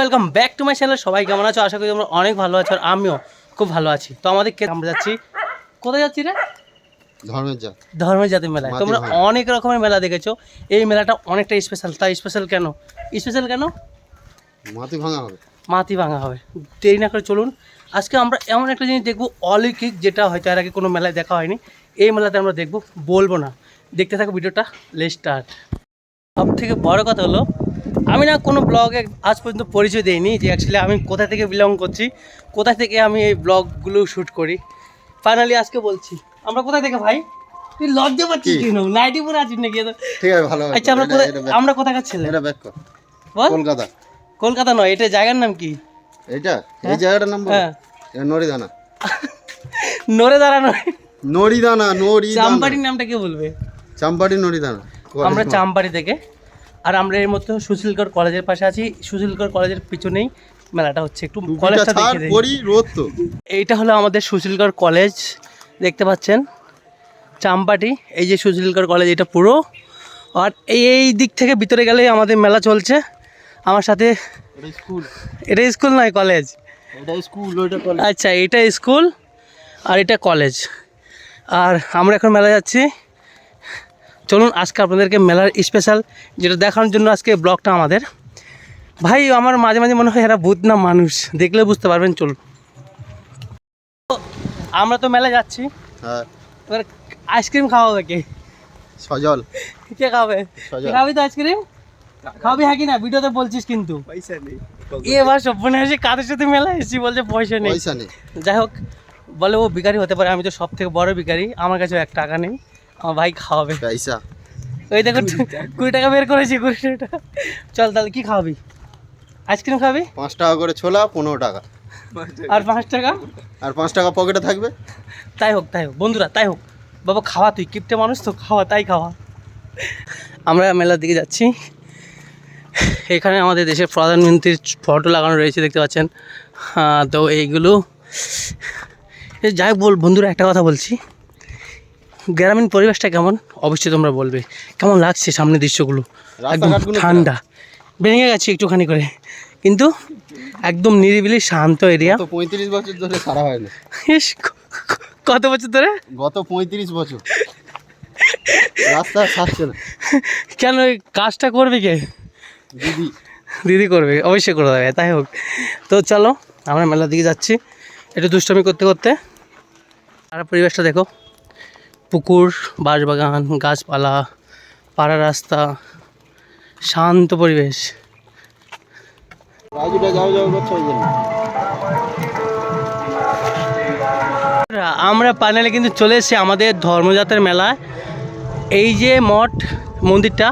Welcome back to my channel সবাই কেমন আছো? আশা করি তোমরা অনেক ভালো আছো আর আমিও খুব ভালো আছি। তো আমাদের কে আমরা যাচ্ছি। কোথায় যাচ্ছি রে? ধর্মের যা ধর্মের জাতি মেলায়। তোমরা অনেক রকমের মেলা দেখেছ। এই মেলাটা অনেকটা স্পেশাল তাই স্পেশাল কেন? স্পেশাল কেন? মাটি ভাঙা হবে। মাটি ভাঙা হবে। দেরি না করে চলুন। আজকে আমরা এমন একটা জিনিস দেখব অলৌকিক যেটা হয়তো এর আগে কোনো মেলায় দেখা হয়নি। এই মেলাতে আমরা দেখব বলব না। দেখতে থাকো ভিডিওটা। লেট স্টার্ট সব থেকে বড় কথা হলো আমি না কোনো ব্লগে আজ পর্যন্ত পরিচয় দিইনি যে অ্যাকচুয়ালি আমি কোথা থেকে বিলং করছি কোথা থেকে আমি এই ব্লগগুলো শ্যুট করি। ফাইনালি আজকে বলছি আমরা কোথা থেকে ভাই? তুই লজ্জা পাচ্ছিস? কেন? নাইটি পরে আছিস নাকি? ঠিক আছে ভালো আচ্ছা আমরা কোথায় আমরা কোথাকার ছেলে? এটা ব্যাক কর। বল? কলকাতা। কলকাতা নয় এটা জায়গার নাম কি? এইটা? এই জায়গাটার নাম হ্যাঁ। এটা নরিদানা নড়ে দাঁড়ানো নরিদানা নরিদানা চাম্পাটির নামটা কে বলবে? চাম্পাটি নরিদানা আমরা চাম্পাটি থেকে। আর আমরা এর মধ্যে সুশীলগড় কলেজের পাশে আছি। সুশীলগড় কলেজের পিছনেই মেলাটা হচ্ছে। একটু কলেজটা দেখে এইটা হলো আমাদের সুশীলগড় কলেজ দেখতে পাচ্ছেন? চাম্পাটি এই যে সুশীলগড় কলেজ এটা পুরো। আর এই এই দিক থেকে ভিতরে গেলেই আমাদের মেলা চলছে। আমার সাথে এটা স্কুল। এটা স্কুল নয় কলেজ। এটা স্কুল ওইটা কলেজ। আচ্ছা এটা স্কুল আর এটা কলেজ। আর আমরা এখন মেলা যাচ্ছি। চলুন আজকে আপনাদেরকে মেলার স্পেশাল যেটা দেখানোর জন্য আজকে ব্লগটা আমাদের। ভাই আমার মাঝে মাঝে মনে হয় এরা ভূত না মানুষ? দেখলে বুঝতে পারবেন চলুন। আমরা তো মেলা যাচ্ছি। হ্যাঁ। এবার আইসক্রিম খাওয়াবে কে? সজল। কে খাবে? সজল। খাবি তো আইসক্রিম খাবি হ্যাঁ কি না? ভিডিওতে বলছিস কিন্তু। পয়সা নেই। এবার স্বপ্নে এসে কাদের সাথে মেলা এসেছি বলছে পয়সা নেই। পয়সা নেই। যাই হোক বলে ও ভিখারি হতে পারে আমি তো সব থেকে বড় ভিখারি আমার কাছে এক টাকা নেই। আমার ভাই খাওয়াবে। পয়সা। ওই দেখো কুড়ি টাকা বের করেছি কুড়ি টাকা। চল তাহলে কি খাওয়াবি? আইসক্রিম খাবি পাঁচ টাকা করে ছোলা পনেরো টাকা। আর পাঁচ টাকা? আর পাঁচ টাকা পকেটে থাকবে? তাই হোক তাই হোক। বন্ধুরা তাই হোক। বাবা খাওয়া তুই। কিপটে মানুষ তো খাওয়া তাই খাওয়া। আমরা মেলার দিকে যাচ্ছি। এখানে আমাদের দেশের প্রধানমন্ত্রীর ফটো লাগানো রয়েছে দেখতে পাচ্ছেন। হ্যাঁ, তো এইগুলো যাই বল বন্ধুরা একটা কথা বলছি। গ্রামীণ পরিবেশটা কেমন? অবশ্যই তোমরা বলবে। কেমন লাগছে সামনে দৃশ্যগুলো? একদম ঠান্ডা। ভেঙে গেছে একটুখানি করে। কিন্তু একদম নিরিবিলি শান্ত এরিয়া। পঁয়ত্রিশ বছর ধরে সারা হয় না কত বছর ধরে? গত পঁয়ত্রিশ বছর। রাস্তা সারছে না। কেন কাজটা করবে কে? দিদি। দিদি করবে অবশ্যই করে দেবে তাই হোক। তো চলো আমরা মেলার দিকে যাচ্ছি। একটু দুষ্টমি করতে করতে। আর পরিবেশটা দেখো। পুকুর বাঁশবাগান গাছপালা পাড়া রাস্তা শান্ত পরিবেশ। আমরা ফাইনালি কিন্তু চলে এসেছি আমাদের ধর্মজাতের মেলায়। এই যে মঠ মন্দিরটা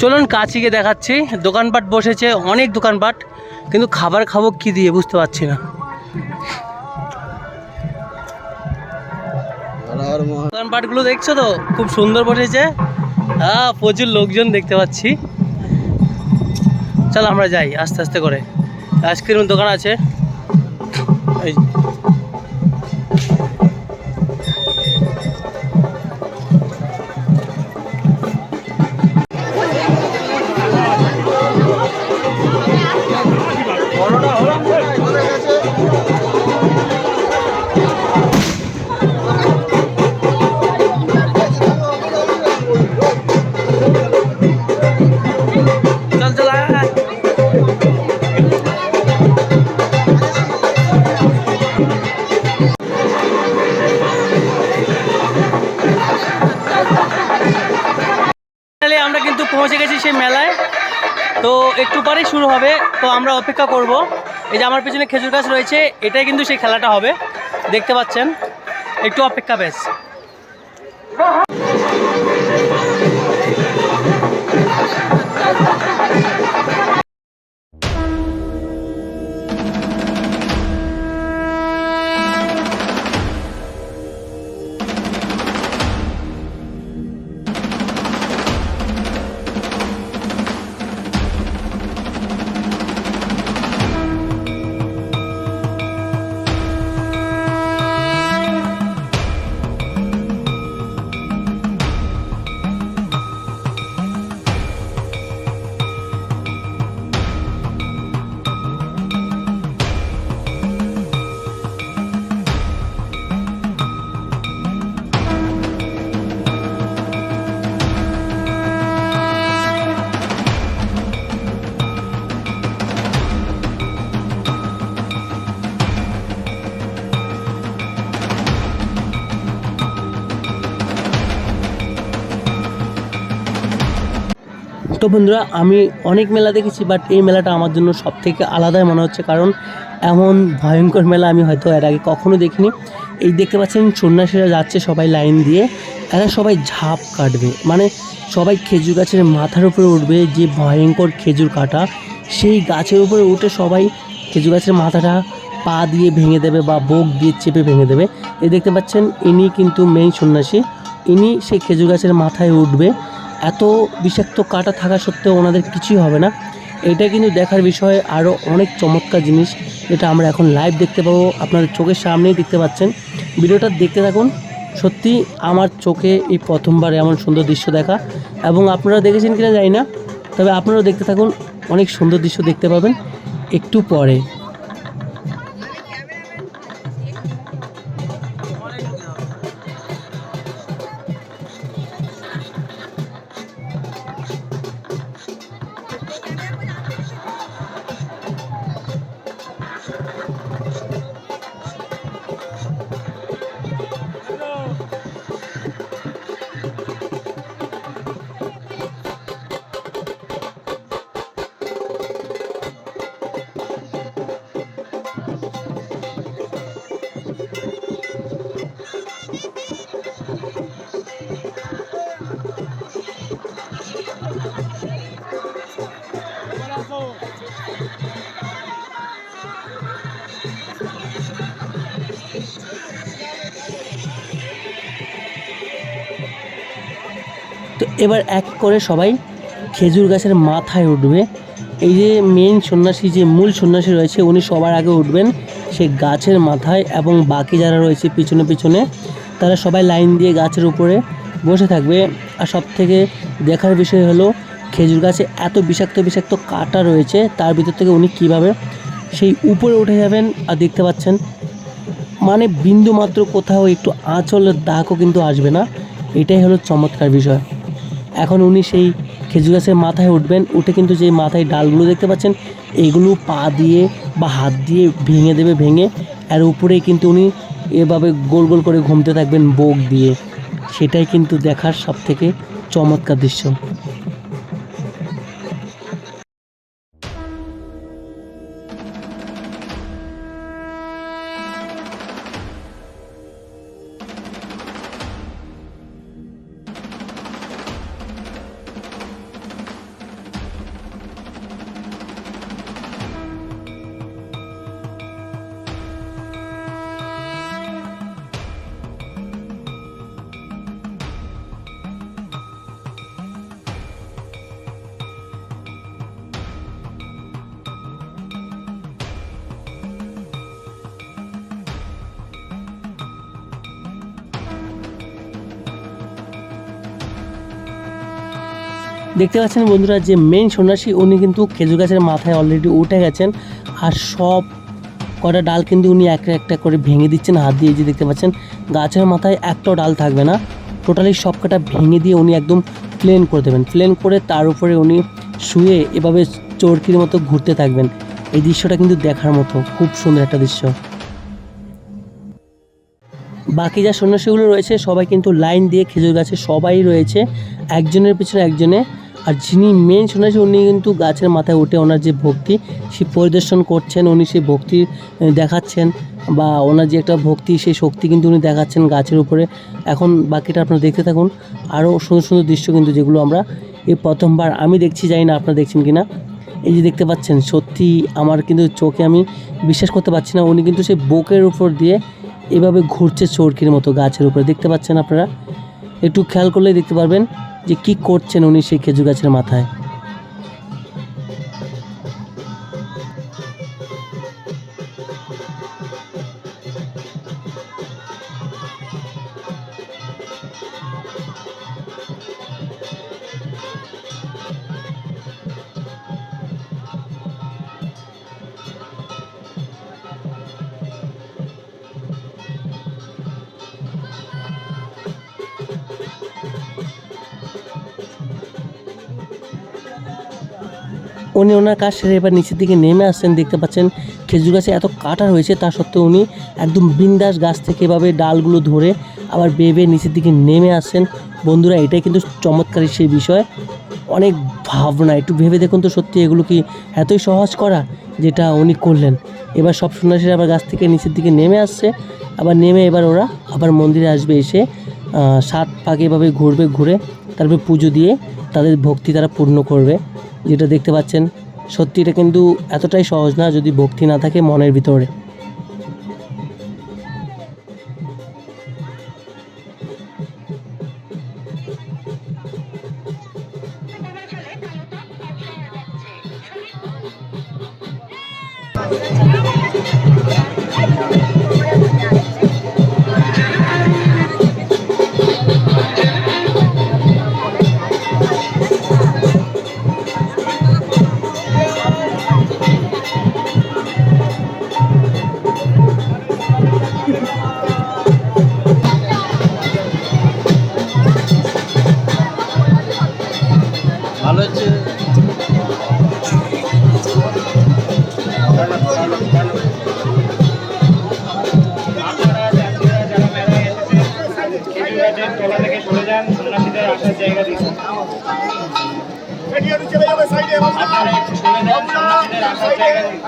চলুন কাছে গিয়ে দেখাচ্ছি। দোকানপাট বসেছে অনেক দোকানপাট কিন্তু খাবার খাব কি দিয়ে বুঝতে পারছি না। হর পাটগুলো দেখছ তো? খুব সুন্দর বসেছে। হ্যাঁ প্রচুর লোকজন দেখতে পাচ্ছি। চল আমরা যাই আস্তে আস্তে করে। আইসক্রিমের দোকান আছে। পৌঁছে গেছি সেই মেলায়। তো একটু পরেই শুরু হবে, তো আমরা অপেক্ষা করব। এই যে আমার পিছনে খেজুর গাছ রয়েছে, এটাই কিন্তু সেই খেলাটা হবে। দেখতে পাচ্ছেন, একটু অপেক্ষা বেশ। তো বন্ধুরা, আমি অনেক মেলা দেখেছি বাট এই মেলাটা আমার জন্য সব থেকে আলাদাই মনে হচ্ছে, কারণ এমন ভয়ঙ্কর মেলা আমি হয়তো এর আগে কখনো দেখিনি। এই দেখতে পাচ্ছেন, সন্ন্যাসীরা যাচ্ছে সবাই লাইন দিয়ে, এরা সবাই ঝাঁপ কাটবে মানে সবাই খেজুর গাছের মাথার উপরে উঠবে, যে ভয়ঙ্কর খেজুর কাটা, সেই গাছের উপরে উঠে সবাই খেজুর গাছের মাথাটা পা দিয়ে ভেঙে দেবে বা বোক দিয়ে চেপে ভেঙে দেবে। এই দেখতে পাচ্ছেন, ইনি কিন্তু মেইন সন্ন্যাসী, ইনি সেই খেজুর গাছের মাথায় উঠবে এত বিষাক্ত কাটা থাকা সত্ত্বেও ওনাদের কিছুই হবে না। এটা কিন্তু দেখার বিষয়ে আরও অনেক চমৎকার জিনিস, যেটা আমরা এখন লাইভ দেখতে পাবো। আপনাদের চোখের সামনেই দেখতে পাচ্ছেন। ভিডিওটা দেখতে থাকুন। সত্যি আমার চোখে এই প্রথমবার এমন সুন্দর দৃশ্য দেখা। এবং আপনারা দেখেছেন কিনা জানি না, তবে আপনারাও দেখতে থাকুন। অনেক সুন্দর দৃশ্য দেখতে পাবেন। একটু পরে। এবার এক করে সবাই খেজুর গাছের মাথায় উঠবে। এই যে মেন সন্ন্যাসী, যে মূল সন্ন্যাসী রয়েছে, উনি সবার আগে উঠবেন সেই গাছের মাথায় এবং বাকি যারা রয়েছে পিছনে পিছনে, তারা সবাই লাইন দিয়ে গাছের উপরে বসে থাকবে। আর সব থেকে দেখার বিষয় হলো, খেজুর গাছে এত বিষাক্ত বিষাক্ত কাটা রয়েছে, তার ভিতর থেকে উনি কীভাবে সেই উপরে উঠে যাবেন, আর দেখতে পাচ্ছেন মানে বিন্দু মাত্র কোথাও একটু আঁচলের দাগও কিন্তু আসবে না। এটাই হলো চমৎকার বিষয়। এখন উনি সেই খেজুর গাছের মাথায় উঠবেন, উঠে কিন্তু যে মাথায় ডালগুলো দেখতে পাচ্ছেন, এগুলো পা দিয়ে বা হাত দিয়ে ভেঙে দেবে, ভেঙে, আর উপরে কিন্তু উনি এভাবে গোল গোল করে ঘুমতে থাকবেন বোক দিয়ে। সেটাই কিন্তু দেখার সব থেকে চমৎকার দৃশ্য। দেখতে পাচ্ছেন বন্ধুরা যে মেন সন্ন্যাসী, উনি কিন্তু খেজুর গাছের মাথায় অলরেডি উঠে গেছেন আর সব কটা ডাল কিন্তু উনি একটা একটা করে ভেঙে দিচ্ছেন, হাত দিয়ে যে দেখতে পাচ্ছেন, গাছের মাথায় একটাও ডাল থাকবে না। টোটালি সব কটা ভেঙে দিয়ে উনি একদম প্লেন করে দেবেন। প্লেন করে তার উপরে উনি শুয়ে এভাবে চরকির মতো ঘুরতে থাকবেন। এই দৃশ্যটা কিন্তু দেখার মতো, খুব সুন্দর একটা দৃশ্য। বাকি যা সন্ন্যাসীগুলো রয়েছে, সবাই কিন্তু লাইন দিয়ে খেজুর গাছে সবাই রয়েছে, একজনের পিছনে একজনে। আর যিনি মেন সন্ন্যাসী উনি কিন্তু গাছের মাথায় উঠে ওনার যে ভক্তি সে পরিদর্শন করছেন, উনি সেই ভক্তি দেখাচ্ছেন বা ওনার যে একটা ভক্তি, সেই শক্তি কিন্তু উনি দেখাচ্ছেন গাছের উপরে। এখন বাকিটা আপনারা দেখতে থাকুন, আরও সুন্দর সুন্দর দৃশ্য কিন্তু যেগুলো আমরা এই প্রথমবার আমি দেখছি, জানি না আপনারা দেখছেন কি না এই যে দেখতে পাচ্ছেন, সত্যি আমার কিন্তু চোখে আমি বিশ্বাস করতে পারছি না, উনি কিন্তু সেই বুকের উপর দিয়ে এভাবে ঘুরছে চরকির মতো গাছের উপরে। দেখতে পাচ্ছেন আপনারা? একটু খেয়াল করলেই দেখতে পারবেন যে কি করছেন উনি সেই খেজুর গাছের মাথায়। উনি ওনার কাজ সেরে এবার নিচের দিকে নেমে আসছেন, দেখতে পাচ্ছেন খেজুর গাছে এত কাটা রয়েছে তা সত্ত্বেও উনি একদম বিন্দাস গাছ থেকে এভাবে ডালগুলো ধরে আবার বেয়ে নিচের দিকে নেমে আসছেন। বন্ধুরা, এটাই কিন্তু চমৎকারী সেই বিষয়। অনেক ভাবনা, একটু ভেবে দেখুন তো সত্যি এগুলো কি এতই সহজ করা যেটা উনি করলেন। এবার সব সন্ন্যাসীরা আবার গাছ থেকে নিচের দিকে নেমে আসছে, আবার নেমে এবার ওরা আবার মন্দিরে আসবে এসে সাত পাক এভাবে ঘুরবে, ঘুরে তারপরে পুজো দিয়ে তাদের ভক্তি তারা পূর্ণ করবে। যেটা দেখতে পাচ্ছেন সত্যি এটা কিন্তু এতটাই সহজ না যদি ভক্তি না থাকে মনের ভিতরে। তলা থেকে সরে যান সন্ন্যাসীদের আসার জায়গা দিন আপনারা একটু সরে যান সন্ন্যাসীদের আসার জায়গা দিন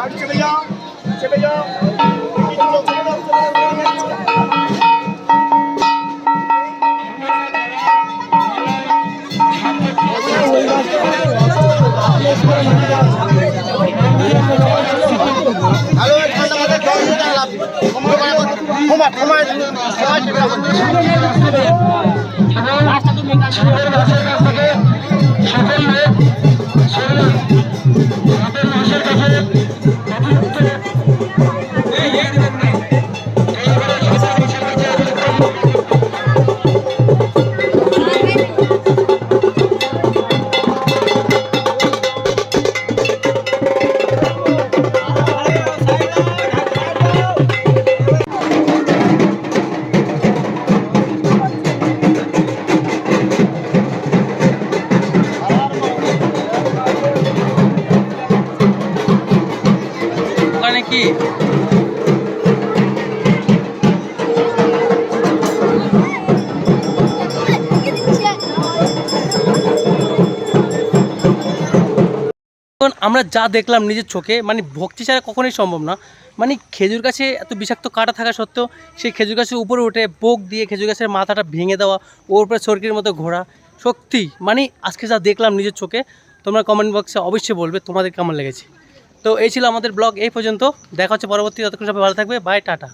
ওখানে এখন আমরা যা দেখলাম নিজের চোখে মানে ভক্তি ছাড়া কখনোই সম্ভব না। মানে খেজুর গাছে এত বিষাক্ত কাটা থাকা সত্ত্বেও সেই খেজুর গাছের উপরে উঠে বোক দিয়ে খেজুর গাছের মাথাটা ভেঙে দেওয়া, ওর উপরে সরকির মতো ঘোরা, সত্যি। মানে আজকে যা দেখলাম নিজের চোখে, তোমরা কমেন্ট বক্সে অবশ্যই বলবে তোমাদের কেমন লেগেছে। তো এই ছিল আমাদের ব্লগ এই পর্যন্ত। দেখা হচ্ছে পরবর্তী, ততক্ষণ সবাই ভালো থাকবে। Bye tata.